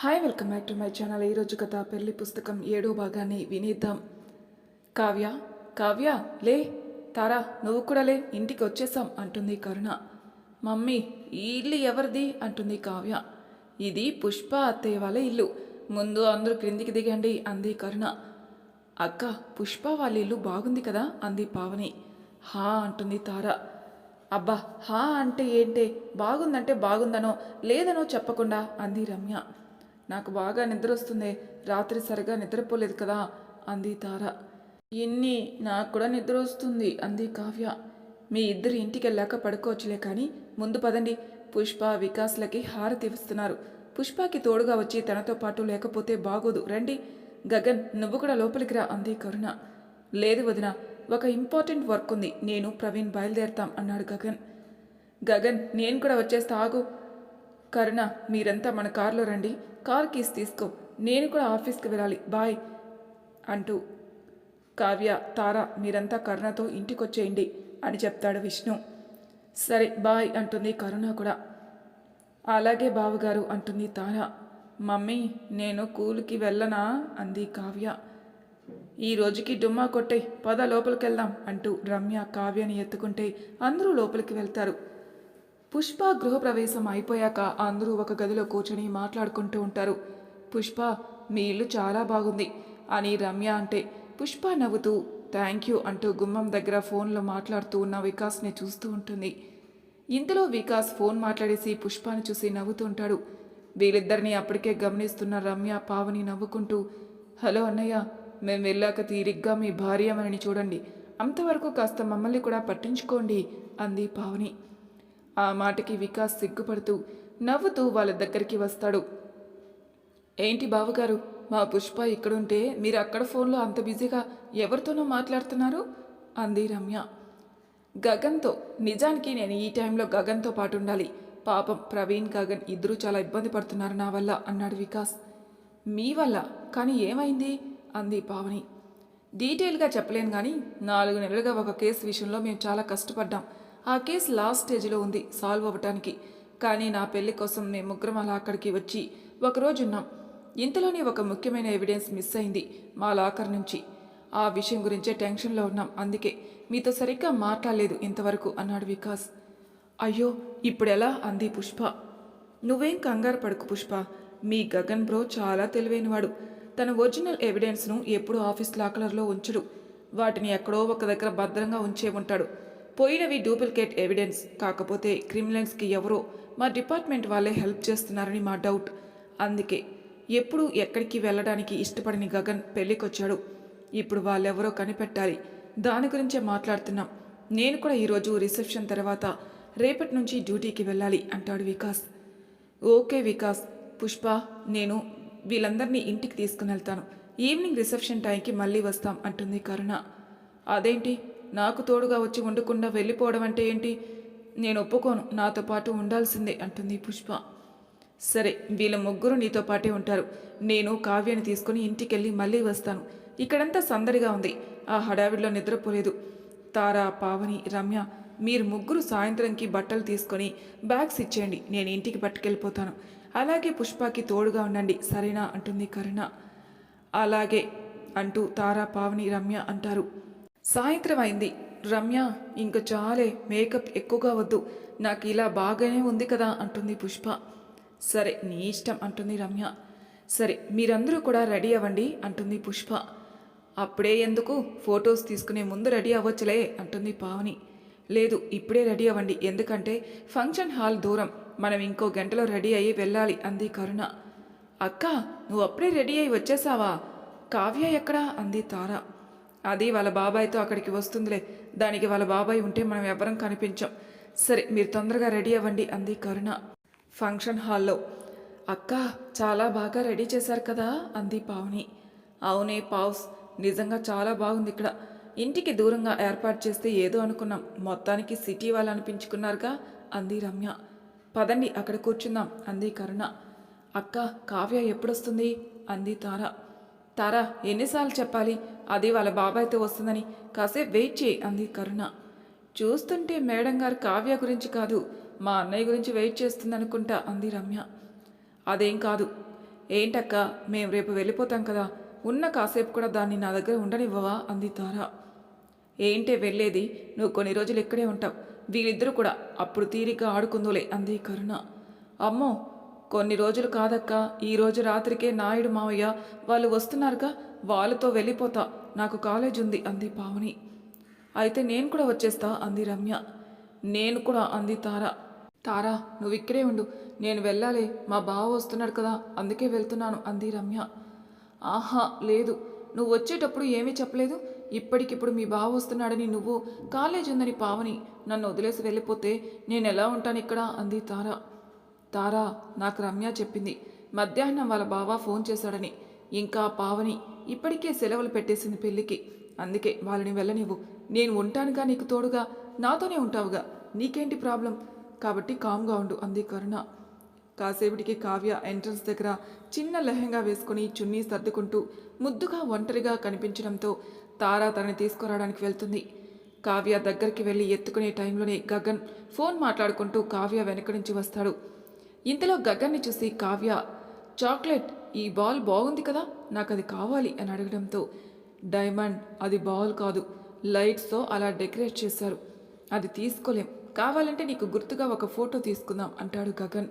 Hi welcome back to my channel ఈరోజు కథ పెళ్ళి పుస్తకం ఏడో భాగాన్ని వినేద్దాం. కావ్య కావ్య లే తారా నువ్వు కూడా లే ఇంటికి వచ్చేసాం అంటుంది కరుణ. మమ్మీ ఈ ఇల్లు ఎవరిది? అంటుంది కావ్య. ఇది పుష్ప అత్తయ్య వాళ్ళ ఇల్లు. ముందు అందరూ క్రిందికి దిగండి అంది కరుణ. అక్క పుష్ప వాళ్ళ ఇల్లు బాగుంది కదా? అంది పావని. హా అంటుంది తార. అబ్బా హా అంటే ఏంటే? బాగుందంటే బాగుందనో లేదనో చెప్పకుండా అంది రమ్య. నాకు బాగా నిద్ర వస్తుంది రాత్రి సరిగా నిద్రపోలేదు కదా అంది తార. ఇన్ని నాకు కూడా నిద్ర వస్తుంది అంది కావ్య. మీ ఇద్దరు ఇంటికి వెళ్ళాక పడుకోవచ్చులే కానీ ముందు పదండి. పుష్ప వికాస్లకి హారతి ఇస్తున్నారు పుష్పకి తోడుగా వచ్చి తనతో పాటు లేకపోతే బాగోదు. రండి. గగన్ నువ్వు కూడా లోపలికి రా అంది కరుణ. లేదు వదిన ఒక ఇంపార్టెంట్ వర్క్ ఉంది. నేను ప్రవీణ్ బయలుదేరతాం అన్నాడు గగన్. గగన్ నేను కూడా వచ్చేస్తా ఆగు. కరుణ మీరంతా మన కారులో రండి. కార్ కీస్ తీసుకో. నేను కూడా ఆఫీస్కి వెళ్ళాలి. బాయ్ అంటూ కావ్య తార మీరంతా కరుణతో ఇంటికొచ్చేయండి అని చెప్తాడు విష్ణు. సరే బాయ్ అంటుంది కరుణ కూడా. అలాగే బావగారు అంటుంది తార. మమ్మీ నేను కూలికి వెళ్ళనా? అంది కావ్య. ఈ రోజుకి డుమ్మా కొట్టే పద లోపలికి వెళ్దాం అంటూ రమ్య కావ్యని ఎత్తుకుంటే అందరూ లోపలికి వెళ్తారు. పుష్ప గృహప్రవేశం అయిపోయాక అందరూ ఒక గదిలో కూర్చొని మాట్లాడుకుంటూ ఉంటారు. పుష్ప మీ ఇల్లు చాలా బాగుంది అని రమ్య అంటే పుష్ప నవ్వుతూ థ్యాంక్ యూ అంటూ గుమ్మం దగ్గర ఫోన్లో మాట్లాడుతూ ఉన్న వికాస్ని చూస్తూ ఉంటుంది. ఇంతలో వికాస్ ఫోన్ మాట్లాడేసి పుష్పాని చూసి నవ్వుతూ ఉంటాడు. వీళ్ళిద్దరిని అప్పటికే గమనిస్తున్న రమ్య పావని నవ్వుకుంటూ హలో అన్నయ్య మేము వెళ్ళాక తీరిగ్గా మీ భార్యమనని చూడండి. అంతవరకు కాస్త మమ్మల్ని కూడా పట్టించుకోండి అంది పావని. ఆ మాటకి వికాస్ సిగ్గుపడుతూ నవ్వుతూ వాళ్ళ దగ్గరికి వస్తాడు. ఏంటి బావగారు మా పుష్ప ఇక్కడుంటే మీరు అక్కడ ఫోన్లో అంత బిజీగా ఎవరితోనో మాట్లాడుతున్నారు? అంది రమ్య. గగన్తో నిజానికి నేను ఈ టైంలో గగన్తో పాటు ఉండాలి పాపం ప్రవీణ్ గగన్ ఇద్దరూ చాలా ఇబ్బంది పడుతున్నారు నా వల్ల అన్నాడు వికాస్. మీ వల్ల? కానీ ఏమైంది? అంది పావని. డీటెయిల్గా చెప్పలేను కానీ నాలుగు నెలలుగా ఒక కేసు విషయంలో మేము చాలా కష్టపడ్డాం. ఆ కేసు లాస్ట్ స్టేజ్లో ఉంది సాల్వ్ అవ్వటానికి. కానీ నా పెళ్ళి కోసం మేము ముగ్గురం అలా అక్కడికి వచ్చి ఒకరోజున్నాం ఇంతలోనే ఒక ముఖ్యమైన ఎవిడెన్స్ మిస్ అయింది మా లాకర్ నుంచి. ఆ విషయం గురించే టెన్షన్లో ఉన్నాం అందుకే మీతో సరిగ్గా మాట్లాడలేదు ఇంతవరకు అన్నాడు వికాస్. అయ్యో ఇప్పుడెలా? అంది పుష్ప. నువ్వేం కంగారు పడుకు పుష్ప. మీ గగన్ బ్రో చాలా తెలివైనవాడు. తన ఒరిజినల్ ఎవిడెన్స్ను ఎప్పుడూ ఆఫీస్ లాకర్లో ఉంచడు. వాటిని ఎక్కడో ఒక దగ్గర భద్రంగా ఉంచే ఉంటాడు. పోయినవి డూప్లికేట్ ఎవిడెన్స్ కాకపోతే క్రిమినల్స్కి ఎవరో మా డిపార్ట్మెంట్ వాళ్ళే హెల్ప్ చేస్తున్నారని మా డౌట్. అందుకే ఎప్పుడు ఎక్కడికి వెళ్ళడానికి ఇష్టపడని గగన్ పెళ్ళికొచ్చాడు. ఇప్పుడు వాళ్ళెవరో కనిపెట్టాలి. దాని గురించే మాట్లాడుతున్నాం. నేను కూడా ఈరోజు రిసెప్షన్ తర్వాత రేపటి నుంచి డ్యూటీకి వెళ్ళాలి అంటాడు వికాస్. ఓకే వికాస్ పుష్ప నేను వీళ్ళందరినీ ఇంటికి తీసుకుని వెళ్తాను. ఈవినింగ్ రిసెప్షన్ టైంకి మళ్ళీ వస్తాం అంటుంది కరుణ. అదేంటి? నాకు తోడుగా వచ్చి ఉండకుండా వెళ్ళిపోవడం అంటే ఏంటి? నేను ఒప్పుకోను. నాతో పాటు ఉండాల్సిందే అంటుంది పుష్ప. సరే వీళ్ళ ముగ్గురు నీతో పాటే ఉంటారు. నేను కావ్యాన్ని తీసుకుని ఇంటికెళ్ళి మళ్ళీ వస్తాను. ఇక్కడంతా సందడిగా ఉంది. ఆ హడావిడిలో నిద్రపోలేదు. తారా పావని రమ్య మీరు ముగ్గురు సాయంత్రంకి బట్టలు తీసుకొని బ్యాగ్స్ ఇచ్చేయండి. నేను ఇంటికి పట్టుకెళ్ళిపోతాను. అలాగే పుష్పకి తోడుగా ఉండండి. సరేనా? అంటుంది కరుణ. అలాగే అంటూ తారా పావని రమ్య అంటారు. సాయంత్రం అయింది. రమ్య ఇంక చాలే మేకప్ ఎక్కువగా వద్దు. నాకు ఇలా బాగానే ఉంది కదా అంటుంది పుష్ప. సరే నీ ఇష్టం అంటుంది రమ్య. సరే మీరందరూ కూడా రెడీ అవ్వండి అంటుంది పుష్ప. అప్పుడే ఎందుకు? ఫొటోస్ తీసుకునే ముందు రెడీ అవ్వచ్చులే అంటుంది పావని. లేదు ఇప్పుడే రెడీ అవ్వండి. ఎందుకంటే ఫంక్షన్ హాల్ దూరం. మనం ఇంకో గంటలో రెడీ అయ్యి వెళ్ళాలి అంది కరుణ. అక్క నువ్వు అప్పుడే రెడీ అయ్యి వచ్చేసావా? కావ్య ఎక్కడా? అంది తారా. అది వాళ్ళ బాబాయ్తో అక్కడికి వస్తుందిలే. దానికి వాళ్ళ బాబాయ్ ఉంటే మనం ఎవరం కనిపించాం. సరే మీరు తొందరగా రెడీ అవ్వండి అంది కరుణ. ఫంక్షన్ హాల్లో. అక్క చాలా బాగా రెడీ చేశారు కదా అంది పావని. అవునే పావ్స్ నిజంగా చాలా బాగుంది ఇక్కడ. ఇంటికి దూరంగా ఏర్పాటు చేస్తే ఏదో అనుకున్నాం. మొత్తానికి సిటీ వాళ్ళు అనిపించుకున్నారుగా అంది రమ్య. పదండి అక్కడ కూర్చుందాం అంది కరుణ. అక్క కావ్య ఎప్పుడొస్తుంది? అంది తార. తారా ఎన్నిసార్లు చెప్పాలి? అది వాళ్ళ బాబాయ్తో వస్తుందని కాసేపు వెయిట్ చేయి అంది కరుణ. చూస్తుంటే మేడం గారు కావ్య గురించి కాదు మా అన్నయ్య గురించి వెయిట్ చేస్తుందనుకుంటా అంది రమ్య. అదేం కాదు. ఏంటక్క మేము రేపు వెళ్ళిపోతాం కదా ఉన్న కాసేపు కూడా దాన్ని నా దగ్గర ఉండనివ్వవా అంది తార. ఏంటే వెళ్ళేది నువ్వు కొన్ని రోజులు ఇక్కడే ఉంటావు వీళ్ళిద్దరూ కూడా అప్పుడు తీరిక ఆడుకుందోలే అంది కరుణ. అమ్మో కొన్ని రోజులు కాదక్క ఈరోజు రాత్రికే నాయుడు మావయ్య వాళ్ళు వస్తున్నారుగా వాళ్ళతో వెళ్ళిపోతా నాకు కాలేజ్ ఉంది అంది పావని. అయితే నేను కూడా వచ్చేస్తా అంది రమ్య. నేను కూడా అంది తార. తారా నువ్వు ఇక్కడే ఉండు నేను వెళ్ళాలి మా బావ వస్తున్నాడు కదా అందుకే వెళ్తున్నాను అంది రమ్య. ఆహా లేదు నువ్వు వచ్చేటప్పుడు ఏమీ చెప్పలేదు ఇప్పటికిప్పుడు మీ బావ వస్తున్నాడని నువ్వు కాలేజ్ ఉందని పావని నన్ను వదిలేసి వెళ్ళిపోతే నేను ఎలా ఉంటాను ఇక్కడ అంది తార. తారా నాకు రమ్య చెప్పింది. మధ్యాహ్నం వాళ్ళ బావ ఫోన్ చేశాడని. ఇంకా పావని ఇప్పటికే సెలవులు పెట్టేసింది పెళ్ళికి. అందుకే వాళ్ళని వెళ్ళనివ్వు. నేను ఉంటానుగా నీకు తోడుగా. నాతోనే ఉంటావుగా. నీకేంటి ప్రాబ్లం? కాబట్టి కామ్గా ఉండు అంది కరుణ. కాసేపటికి కావ్య ఎంట్రన్స్ దగ్గర చిన్న లెహంగా వేసుకుని చున్నీ సర్దుకుంటూ ముద్దుగా ఒంటరిగా కనిపించడంతో తారా తనని తీసుకురావడానికి వెళ్తుంది. కావ్య దగ్గరికి వెళ్ళి ఎత్తుకునే టైంలోనే గగన్ ఫోన్ మాట్లాడుకుంటూ కావ్య వెనక నుంచి వస్తాడు. ఇంతలో గగన్ని చూసి కావ్య చాక్లెట్ ఈ బాల్ బాగుంది కదా నాకు అది కావాలి అని అడగడంతో డైమండ్ అది బాల్ కాదు లైట్స్తో అలా డెకరేట్ చేశారు అది తీసుకోలేం కావాలంటే నీకు గుర్తుగా ఒక ఫోటో తీసుకుందాం అంటాడు గగన్.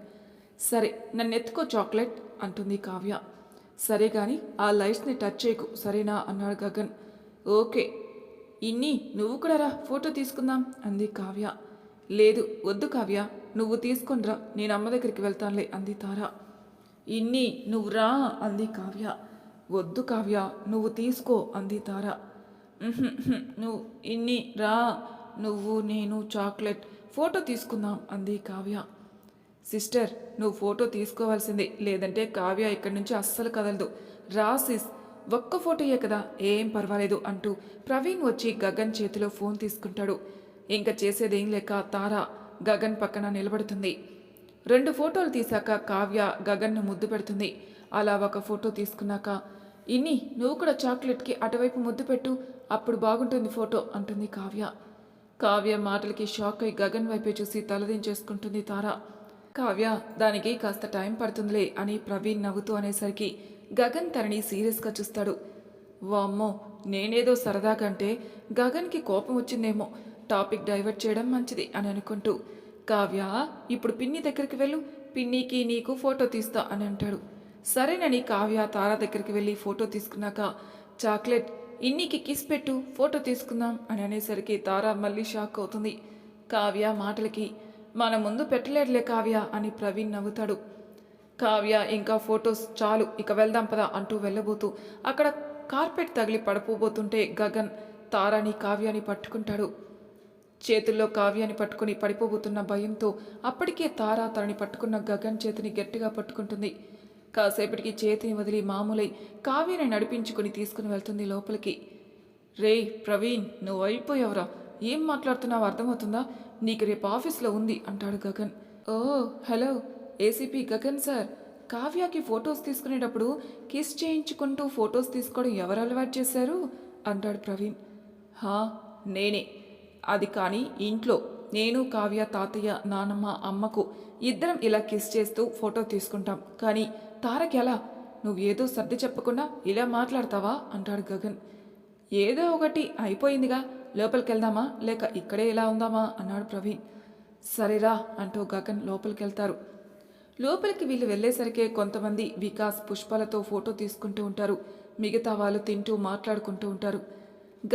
సరే నన్ను ఎత్తుకో చాక్లెట్ అంటుంది కావ్య. సరే కానీ ఆ లైట్స్ని టచ్ చేయకు సరేనా అన్నాడు గగన్. ఓకే ఇన్ని నువ్వు కూడా రా ఫోటో తీసుకుందాం అంది కావ్య. లేదు వద్దు కావ్య నువ్వు తీసుకొనిరా నేను అమ్మ దగ్గరికి వెళ్తానులే అంది తార. ఇన్ని నువ్వు రా అంది కావ్య. వద్దు కావ్య నువ్వు తీసుకో అంది తార. నువ్వు ఇన్ని రా నువ్వు నేను చాక్లెట్ ఫోటో తీసుకుందాం అంది కావ్య. సిస్టర్ నువ్వు ఫోటో తీసుకోవాల్సిందే లేదంటే కావ్య ఇక్కడి నుంచి అస్సలు కదలదు. రా సిస్ ఒక్క ఫోటోయే కదా ఏం పర్వాలేదు అంటూ ప్రవీణ్ వచ్చి గగన్ చేతిలో ఫోన్ తీసుకుంటాడు. ఇంకా చేసేదేం లేక తారా గగన్ పక్కన నిలబడుతుంది. రెండు ఫోటోలు తీశాక కావ్య గగన్ను ముద్దు పెడుతుంది. అలా ఒక ఫోటో తీసుకున్నాక ఇన్ని నువ్వు కూడా చాక్లెట్కి అటువైపు ముద్దు పెట్టు అప్పుడు బాగుంటుంది ఫోటో అంటుంది కావ్య. కావ్య మాటలకి షాక్ అయి గగన్ వైపే చూసి తలదించేసుకుంటుంది తార. కావ్య దానికి కాస్త టైం పడుతుందిలే అని ప్రవీణ్ నవ్వుతూ అనేసరికి గగన్ తనని సీరియస్గా చూస్తాడు. వామ్మో నేనేదో సరదాగా అంటే గగన్కి కోపం వచ్చిందేమో టాపిక్ డైవర్ట్ చేయడం మంచిది అని అనుకుంటూ కావ్య ఇప్పుడు పిన్ని దగ్గరికి వెళ్ళు. పిన్నికి నీకు ఫోటో తీస్తా అని అంటాడు. సరేనని కావ్య తార దగ్గరికి వెళ్ళి ఫోటో తీసుకున్నాక చాక్లెట్ ఇన్నికి కిస్ పెట్టు ఫోటో తీసుకుందాం అని అనేసరికి తార మళ్ళీ షాక్ అవుతుంది. కావ్య మాటలకి మన ముందు పెట్టలేడులే కావ్య అని ప్రవీణ్ నవ్వుతాడు. కావ్య ఇంకా ఫొటోస్ చాలు ఇక వెళ్దాం పదా అంటూ వెళ్ళబోతూ అక్కడ కార్పెట్ తగిలి పడపోబోతుంటే గగన్ తారాని కావ్యాని పట్టుకుంటాడు. చేతుల్లో కావ్యాన్ని పట్టుకుని పడిపోబోతున్న భయంతో అప్పటికే తార తనని పట్టుకున్న గగన్ చేతిని గట్టిగా పట్టుకుంటుంది. కాసేపటికి చేతిని వదిలి మామూలై కావ్యాన్ని నడిపించుకుని తీసుకుని వెళ్తుంది లోపలికి. రేయ్ ప్రవీణ్ నువ్వు అయిపోయావురా. ఏం మాట్లాడుతున్నావు అర్థమవుతుందా? నీకు రేపు ఆఫీస్లో ఉంది అంటాడు గగన్. ఓ హలో ఏసీపీ గగన్ సార్. కావ్యకి ఫొటోస్ తీసుకునేటప్పుడు కిస్ చేయించుకుంటూ ఫొటోస్ తీసుకోవడం ఎవరు అలవాటు చేశారు? అంటాడు ప్రవీణ్. హా నేనే. అది కానీ ఇంట్లో నేను కావ్య తాతయ్య నానమ్మ అమ్మకు ఇద్దరం ఇలా కిస్ చేస్తూ ఫోటో తీసుకుంటాం. కానీ తారకెలా ఎలా? నువ్వు ఏదో సర్ది చెప్పకుండా ఇలా మాట్లాడతావా? అంటాడు గగన్. ఏదో ఒకటి అయిపోయిందిగా. లోపలికి వెళ్దామా లేక ఇక్కడే ఇలా ఉందామా? అన్నాడు ప్రవీణ్. సరేరా అంటూ గగన్ లోపలికి వెళ్తారు లోపలికి వీళ్ళు వెళ్ళేసరికే కొంతమంది వికాస్ పుష్పాలతో ఫోటో తీసుకుంటూ ఉంటారు. మిగతా వాళ్ళు తింటూ మాట్లాడుకుంటూ ఉంటారు.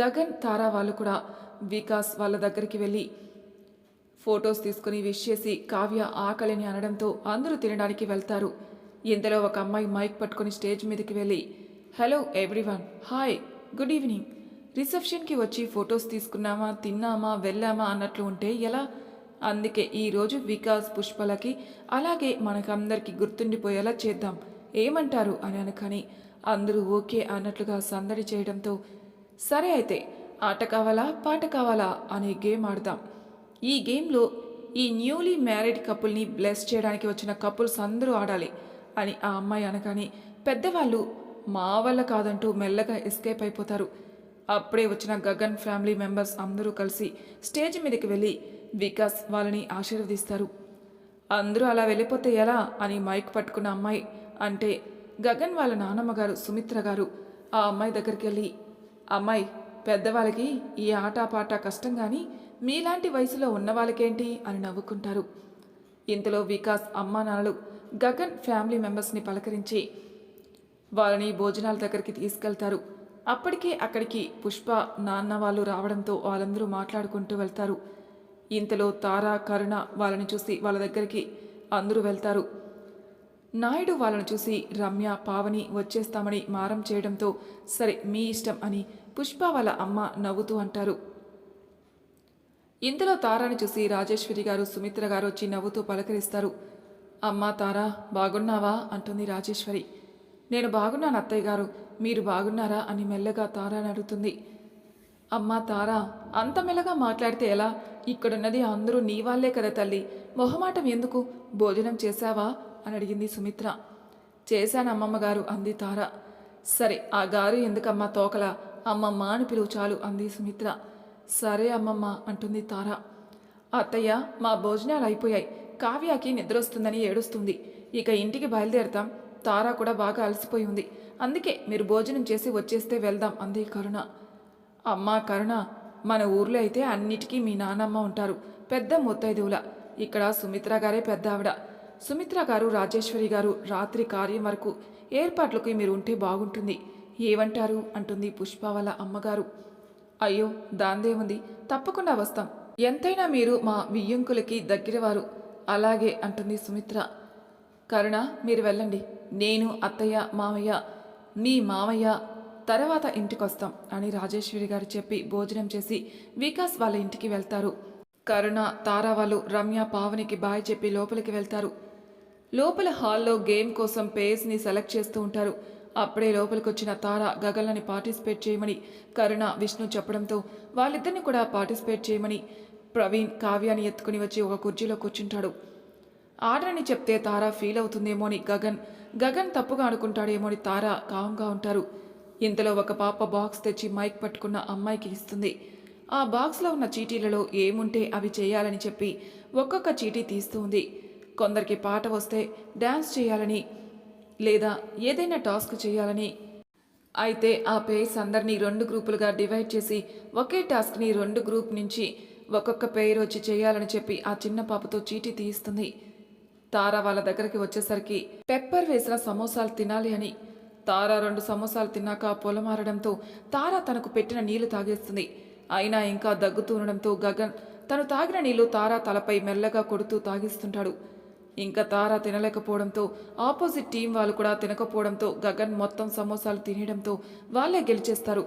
గగన్ తారా వాళ్ళు కూడా వికాస్ వాళ్ళ దగ్గరికి వెళ్ళి ఫొటోస్ తీసుకుని విష్ చేసి కావ్య ఆకలిని అనడంతో అందరూ తినడానికి వెళ్తారు. ఇంతలో ఒక అమ్మాయి మైక్ పట్టుకుని స్టేజ్ మీదకి వెళ్ళి hello everyone hi good evening రిసెప్షన్కి వచ్చి ఫొటోస్ తీసుకున్నామా తిన్నామా వెళ్ళామా అన్నట్లు ఉంటే ఎలా? అందుకే ఈరోజు వికాస్ పుష్పలకి అలాగే మనకందరికీ గుర్తుండిపోయేలా చేద్దాం. ఏమంటారు? అని అనకని అందరూ ఓకే అన్నట్లుగా సందడి చేయడంతో సరే అయితే ఆట కావాలా పాట కావాలా అనే గేమ్ ఆడదాం. ఈ గేమ్లో ఈ న్యూలీ మ్యారీడ్ కపుల్ని బ్లెస్ చేయడానికి వచ్చిన కపుల్స్ అందరూ ఆడాలి అని ఆ అమ్మాయి అనగానే పెద్దవాళ్ళు మా వల్ల కాదంటూ మెల్లగా ఎస్కేప్ అయిపోతారు. అప్పుడే వచ్చిన గగన్ ఫ్యామిలీ మెంబర్స్ అందరూ కలిసి స్టేజ్ మీదకి వెళ్ళి వికాస్ వాళ్ళని ఆశీర్వదిస్తారు. అందరూ అలా వెళ్ళిపోతే ఎలా అని మైక్ పట్టుకున్న అమ్మాయి అంటే గగన్ వాళ్ళ నానమ్మ గారు సుమిత్ర గారు ఆ అమ్మాయి దగ్గరికి వెళ్ళి అమ్మాయి పెద్దవాళ్ళకి ఈ ఆటపాట కష్టం కానీ మీలాంటి వయసులో ఉన్న వాళ్ళకేంటి అని నవ్వుకుంటారు. ఇంతలో వికాస్ అమ్మానాన్నలు గగన్ ఫ్యామిలీ మెంబర్స్ని పలకరించి వాళ్ళని భోజనాల దగ్గరికి తీసుకెళ్తారు. అప్పటికే అక్కడికి పుష్ప నాన్న వాళ్ళు రావడంతో వాళ్ళందరూ మాట్లాడుకుంటూ వెళ్తారు. ఇంతలో తారా కరుణ వాళ్ళని చూసి వాళ్ళ దగ్గరికి అందరూ వెళ్తారు. నాయుడు వాళ్ళని చూసి రమ్య పావని వచ్చేస్తామని మారం చేయడంతో సరే మీ ఇష్టం అని పుష్ప వాళ్ళ అమ్మ నవ్వుతూ అంటారు. ఇంతలో తారాని చూసి రాజేశ్వరి గారు సుమిత్ర గారు వచ్చి నవ్వుతూ పలకరిస్తారు. అమ్మా తారా బాగున్నావా? అంటుంది రాజేశ్వరి. నేను బాగున్నాను అత్తయ్య గారు మీరు బాగున్నారా అని మెల్లగా తారాని అడుగుతుంది. అమ్మా తారా అంత మెల్లగా మాట్లాడితే ఎలా? ఇక్కడున్నది అందరూ నీ వాళ్ళే కదా తల్లి. మొహమాటం ఎందుకు? భోజనం చేశావా? అని అడిగింది సుమిత్ర. చేశాను అమ్మమ్మ గారు అంది తార. సరే ఆ గారు ఎందుకమ్మా తోకల? అమ్మమ్మ అని పిలువు చాలు అంది సుమిత్ర. సరే అమ్మమ్మ అంటుంది తార. అత్తయ్య మా భోజనాలు అయిపోయాయి. కావ్యాకి నిద్రొస్తుందని ఏడుస్తుంది. ఇక ఇంటికి బయలుదేరతాం. తారా కూడా బాగా అలసిపోయి ఉంది. అందుకే మీరు భోజనం చేసి వచ్చేస్తే వెళ్దాం అంది కరుణ. అమ్మా కరుణ మన ఊర్లో అయితే అన్నిటికీ మీ నానమ్మ ఉంటారు. పెద్ద ముత్తైదువుల. ఇక్కడ సుమిత్ర గారే పెద్ద ఆవిడ. సుమిత్ర గారు రాజేశ్వరి గారు రాత్రి కార్యం వరకు ఏర్పాట్లకు మీరు ఉంటే బాగుంటుంది. ఏమంటారు? అంటుంది పుష్ప వాళ్ళ అమ్మగారు. అయ్యో దాందే ఉంది తప్పకుండా వస్తాం. ఎంతైనా మీరు మా వియ్యంకులకి దగ్గరవారు. అలాగే అంటుంది సుమిత్ర. కరుణ మీరు వెళ్ళండి. నేను అత్తయ్య మామయ్య మీ మామయ్య తర్వాత ఇంటికొస్తాం అని రాజేశ్వరి గారు చెప్పి భోజనం చేసి వికాస్ వాళ్ళ ఇంటికి వెళ్తారు. కరుణ తారా వాళ్ళు రమ్య పావనికి బాయ్ చెప్పి లోపలికి వెళ్తారు. లోపల హాల్లో గేమ్ కోసం పేస్ని సెలెక్ట్ చేస్తూ ఉంటారు. అప్పుడే లోపలికి వచ్చిన తార గగలని పార్టిసిపేట్ చేయమని కరుణ విష్ణు చెప్పడంతో వాళ్ళిద్దరిని కూడా పార్టిసిపేట్ చేయమని ప్రవీణ్ కావ్యాన్ని ఎత్తుకుని వచ్చి ఒక కుర్చీలో కూర్చుంటాడు. ఆర్డర్ని చెప్తే తార ఫీల్ అవుతుందేమో అని గగన్ గగన్ తప్పుగా అనుకుంటాడేమో అని తార కామ్గా ఉంటారు. ఇంతలో ఒక పాప బాక్స్ తెచ్చి మైక్ పట్టుకున్న అమ్మాయికి ఇస్తుంది. ఆ బాక్స్లో ఉన్న చీటీలలో ఏముంటే అవి చేయాలని చెప్పి ఒక్కొక్క చీటీ తీస్తూ ఉంది. కొందరికి పాట వస్తే డ్యాన్స్ చేయాలని లేదా ఏదైనా టాస్క్ చేయాలని. అయితే ఆ పేర్స్ అందరినీ రెండు గ్రూపులుగా డివైడ్ చేసి ఒకే టాస్క్ని రెండు గ్రూప్ నుంచి ఒక్కొక్క పేరు వచ్చి చేయాలని చెప్పి ఆ చిన్న పాపతో చీటీ తీయిస్తుంది. తార వాళ్ళ దగ్గరికి వచ్చేసరికి పెప్పర్ వేసిన సమోసాలు తినాలి అని. తారా రెండు సమోసాలు తిన్నాక పొలమారడంతో తార తనకు పెట్టిన నీళ్ళు తాగేస్తుంది. అయినా ఇంకా దగ్గుతూ ఉండడంతో గగన్ తను తాగిన నీళ్ళు తారా తలపై మెల్లగా కొడుతూ తాగిస్తుంటాడు. ఇంకా తార తినలేకపోవడంతో ఆపోజిట్ టీం వాళ్ళు కూడా తినకపోవడంతో గగన్ మొత్తం సమోసాలు తినేయడంతో వాళ్ళే గెలిచేస్తారు.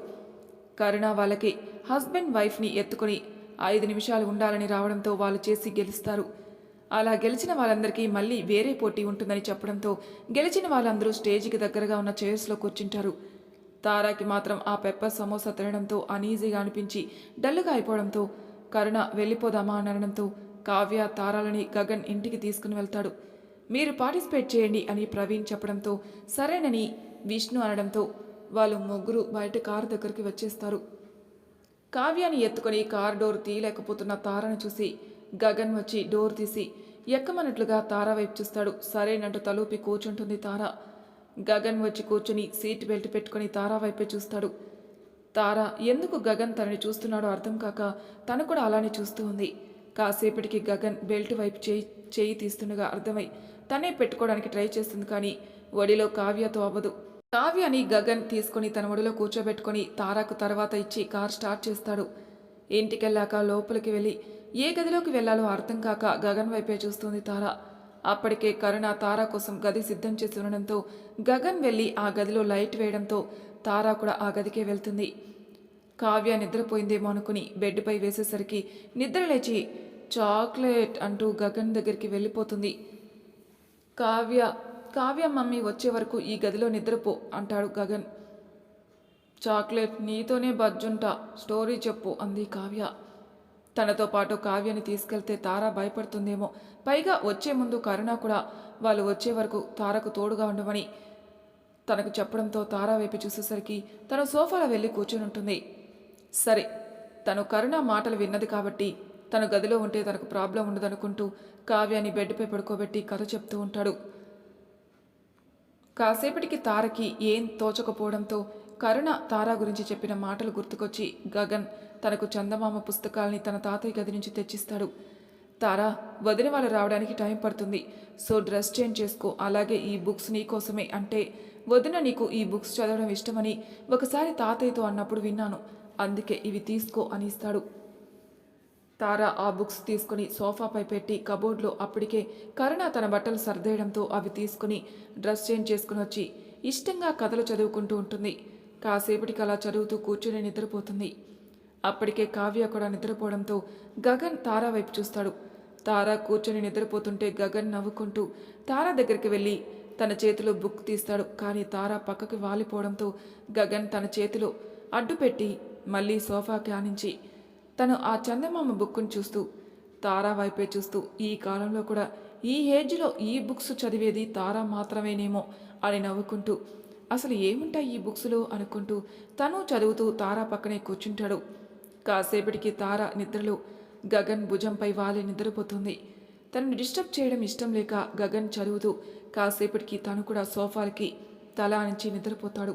కరుణ వాళ్ళకి హస్బెండ్ వైఫ్ని ఎత్తుకొని ఐదు నిమిషాలు ఉండాలని రావడంతో వాళ్ళు చేసి గెలుస్తారు. అలా గెలిచిన వాళ్ళందరికీ మళ్ళీ వేరే పోటీ ఉంటుందని చెప్పడంతో గెలిచిన వాళ్ళందరూ స్టేజికి దగ్గరగా ఉన్న చైర్స్లో కూర్చుంటారు. తారాకి మాత్రం ఆ పెప్పర్ సమోసా తినడంతో అనీజీగా అనిపించి డల్లుగా అయిపోవడంతో కరుణ వెళ్ళిపోదామా అనడంతో కావ్య తారాలని గగన్ ఇంటికి తీసుకుని వెళ్తాడు. మీరు పార్టిసిపేట్ చేయండి అని ప్రవీణ్ చెప్పడంతో సరేనని విష్ణు అనడంతో వాళ్ళు ముగ్గురు బయట కారు దగ్గరికి వచ్చేస్తారు. కావ్యాన్ని ఎత్తుకొని కార్ డోర్ తీయలేకపోతున్న తారను చూసి గగన్ వచ్చి డోర్ తీసి ఎక్కమన్నట్లుగా తార వైపు చూస్తాడు. సరేనంటూ తలూపి కూర్చుంటుంది తార. గగన్ వచ్చి కూర్చుని సీట్ బెల్ట్ పెట్టుకుని తారా వైపే చూస్తాడు. తార ఎందుకు గగన్ తనని చూస్తున్నాడో అర్థం కాక తను కూడా అలానే చూస్తూ ఉంది. కాసేపటికి గగన్ బెల్ట్ వైపు చేయి చేయి తీస్తుండగా అర్థమై తనే పెట్టుకోవడానికి ట్రై చేస్తుంది కానీ ఒడిలో కావ్యతో అవ్వదు. కావ్యని గగన్ తీసుకొని తన ఒడిలో కూర్చోబెట్టుకొని తారాకు తర్వాత ఇచ్చి కార్ స్టార్ట్ చేస్తాడు. ఇంటికెళ్ళాక లోపలికి వెళ్ళి ఏ గదిలోకి వెళ్ళాలో అర్థం కాక గగన్ వైపే చూస్తుంది తార. అప్పటికే కరుణ తారా కోసం గది సిద్ధం చేసి ఉండడంతో గగన్ వెళ్ళి ఆ గదిలో లైట్ వేయడంతో తారా కూడా ఆ గదికే వెళ్తుంది. కావ్య నిద్రపోయిందేమో అనుకుని బెడ్పై వేసేసరికి నిద్ర లేచి చాక్లెట్ అంటూ గగన్ దగ్గరికి వెళ్ళిపోతుంది. కావ్య కావ్య మమ్మీ వచ్చే వరకు ఈ గదిలో నిద్రపో అంటాడు గగన్. చాక్లెట్ నీతోనే బజ్జుంటా స్టోరీ చెప్పు అంది కావ్య. తనతో పాటు కావ్యని తీసుకెళ్తే తార భయపడుతుందేమో. పైగా వచ్చే ముందు కరుణ కూడా వాళ్ళు వచ్చే వరకు తారకు తోడుగా ఉండమని తనకు చెప్పడంతో తార వైపు చూసేసరికి తను సోఫాలో వెళ్ళి కూర్చుని ఉంటుంది. సరే తను కరుణ మాటలు విన్నది కాబట్టి తను గదిలో ఉంటే తనకు ప్రాబ్లం ఉండదనుకుంటూ కావ్యాన్ని బెడ్పై పడుకోబెట్టి కథ చెప్తూ ఉంటాడు. కాసేపటికి తారకి ఏం తోచకపోవడంతో కరుణ తారా గురించి చెప్పిన మాటలు గుర్తుకొచ్చి గగన్ తనకు చందమామ పుస్తకాల్ని తన తాతయ్య గది నుంచి తెచ్చిస్తాడు. తారా వదిన వాళ్ళు రావడానికి టైం పడుతుంది. సో డ్రెస్ చేంజ్ చేసుకో అలాగే ఈ బుక్స్ నీకోసమే అంటే వదిన నీకు ఈ బుక్స్ చదవడం ఇష్టమని ఒకసారి తాతయ్యతో అన్నప్పుడు విన్నాను. అందుకే ఇవి తీసుకో అని ఇస్తాడు తారా ఆ బుక్స్ తీసుకుని సోఫాపై పెట్టి కబోర్డ్లో అప్పటికే కరుణ తన బట్టలు సర్దేయడంతో అవి తీసుకుని డ్రెస్ చేంజ్ చేసుకుని వచ్చి ఇష్టంగా కథలు చదువుకుంటూ ఉంటుంది. కాసేపటికి అలా చదువుతూ కూర్చుని నిద్రపోతుంది. అప్పటికే కావ్య కూడా నిద్రపోవడంతో గగన్ తారా వైపు చూస్తాడు. తారా కూర్చొని నిద్రపోతుంటే గగన్ నవ్వుకుంటూ తారా దగ్గరికి వెళ్ళి తన చేతిలో బుక్ తీస్తాడు. కానీ తారా పక్కకి వాలిపోవడంతో గగన్ తన చేతిలో అడ్డుపెట్టి మళ్ళీ సోఫాకి ఆనించి తను ఆ చందమామ బుక్కును చూస్తూ తారా వైపే చూస్తూ ఈ కాలంలో కూడా ఈ ఏజ్లో ఈ బుక్స్ చదివేది తారా మాత్రమేనేమో అని నవ్వుకుంటూ అసలు ఏముంటాయి ఈ బుక్స్లో అనుకుంటూ తను చదువుతూ తారా పక్కనే కూర్చుంటాడు. కాసేపటికి తారా నిద్రలో గగన్ భుజంపై వాలి నిద్రపోతుంది. తనను డిస్టర్బ్ చేయడం ఇష్టం లేక గగన్ చదువుతూ కాసేపటికి తను కూడా సోఫాలకి తల నుంచి నిద్రపోతాడు.